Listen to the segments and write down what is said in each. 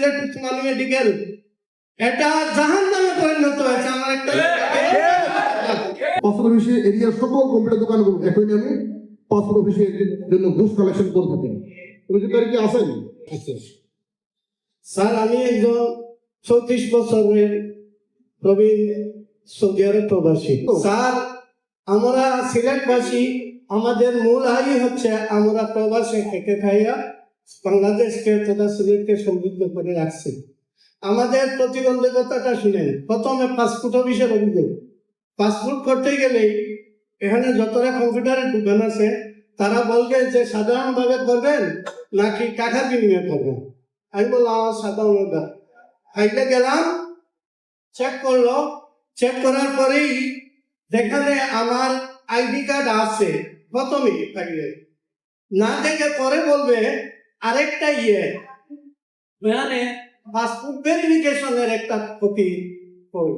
Sylhet Usmani medical এটা জাহান নামে পরিণত হয়েছে আমার একটা পাসপোর্ট অফিসে এরিয়ার সকল কম্পিউটার দোকানগুলো একই নামে পাসপোর্ট অফিসের জন্য ঘুষ কালেকশন করে থাকেন তুমি কি কি আসেন স্যার আমি একজন চৌত্রিশ বছরের প্রবীণ সৌদি আরব প্রবাসী। স্যার আমরা সিলেটবাসী আমাদের মূল আয়ই হচ্ছে আমরা প্রবাসে থেকে খাইয়া বাংলাদেশকে তথা সিলেটকে সমৃদ্ধ করে রাখছে। আমাদের প্রতিবন্ধকতাটা শুনেন, প্রথমে পাসপোর্ট অফিসের অভিযোগ। পাসপোর্ট করতে গেলেই এখানে যতটা কম্পিউটারের দোকান আছে, তারা বলবে যে সাধারণভাবে করবেন নাকি টাকা বিনিময় করবেন। আমি বললাম, আমার সাধারণ ফাইলে গেলাম চেক করল। চেক করার পরেই যেখানে আমার আইডি কার্ড আছে প্রথমেই ফাইলে। না দেখে পরে বলবে আরেকটা ইয়ে। মানে পাসপোর্ট ভেরিফিকেশনের একটা কপি কই।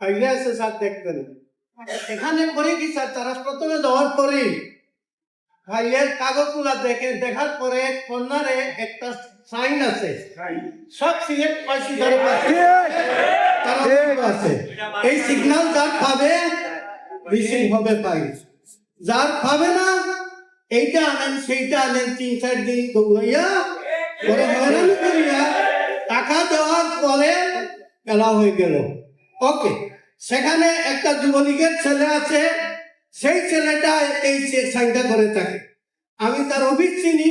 ফাইলে আছে স্যার দেখবেন এখানে করে কি স্যার? তারা প্রথমে দেওয়ার পরেই ফাইলের কাগজগুলা দেখে দেখার পরে কর্নারে একটা সাইন আছে। সব সিলেক্ট পাইছি আছে। এই সিগন্যাল যার পাবে রিসিভ হবে পাই। যার পাবে না এইটা আনেন, সেইটা আনেন, তিন, চার দিন করিয়া টাকা দেওয়ার পরে পেলা হয়ে গেল। ওকে, সেখানে একটা যুবলীগের ছেলে আছে, সেই ছেলেটা এই সাইনটা করে থাকে। আমি তার অভিজ চিনি,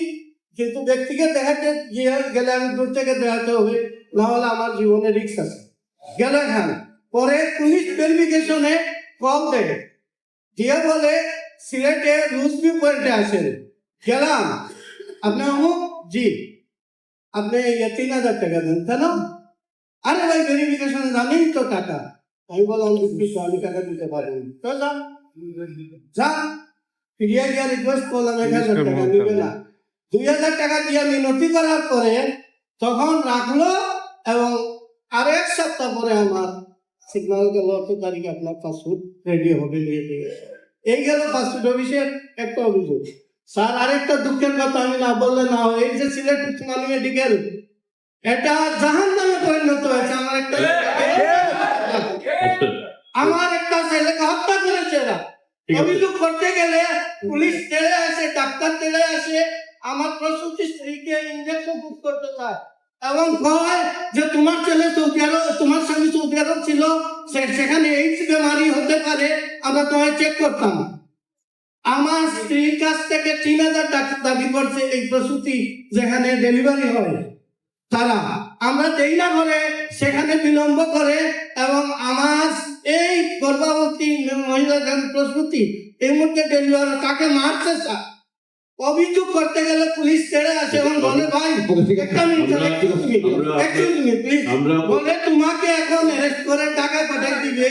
কিন্তু ব্যক্তিকে দেখাতে গিয়ে গেলে আমি দূর থেকে দেখাতে হবে, না হলে আমার জীবনে রিক্স আছে। গেলে খান পরে পুলিশ ভেরিফিকেশনে কল দেয়। দিয়ে বলে সিলেটে রুসবি পয়েন্টে আসেন গেলাম। আপনি অমুক জি। আপনি তিন হাজার টাকা দেন কেন আরে ভাই ভেরিফিকেশন জানেন তো টাকা। আমি বললাম আমি টাকা দিতে পারিনি তো যান ফিরিয়ে গিয়ে রিকোয়েস্ট করলাম এক হাজার টাকা নিবে না। দুই হাজার টাকা দিয়ে মিনতি করার পরে তখন রাখল এবং আর এক সপ্তাহ পরে আমার সিগন্যাল গেল অত তারিখে আপনার পাসপোর্ট রেডি হবে নিয়ে দিয়ে এই গেল পাসপোর্ট অফিসের একটা অভিযোগ। স্যার আরেকটা দুঃখের কথা আমি না বললে না হয়। এই যে সিলেট উসমানী মেডিকেল এটা জাহান নামে পরিণত হয়েছে। আমার একটা আমার একটা ছেলেকে হত্যা করেছে এরা। অভিযোগ করতে গেলে পুলিশ তেলে আসে ডাক্তার তেলে আসে। আমার প্রসূতি স্ত্রীকে ইঞ্জেকশন বুক করতে চায়। এবং কয় যে তোমার ছেলে সৌদি আরব তোমার স্বামী সৌদি আরব ছিল সেখানে এইডস বেমারি হতে আমরা তোমায় চেক করতাম। আমার স্ত্রীর কাছ থেকে তিন হাজার টাকা দাবি করছে এই প্রসূতি যেখানে ডেলিভারি হয়। তারা আমরা দেই না করে সেখানে বিলম্ব করে এবং আমার এই গর্ভবতী মহিলা যান প্রসূতি এই মুহূর্তে ডেলিভারি তাকে মারছে স্যার অভিযোগ করতে গেলে পুলিশ ছেড়ে আসে এবং বলে ভাই একটা মিনিট বলে তোমাকে এখন অ্যারেস্ট করে টাকা পাঠিয়ে দিবে।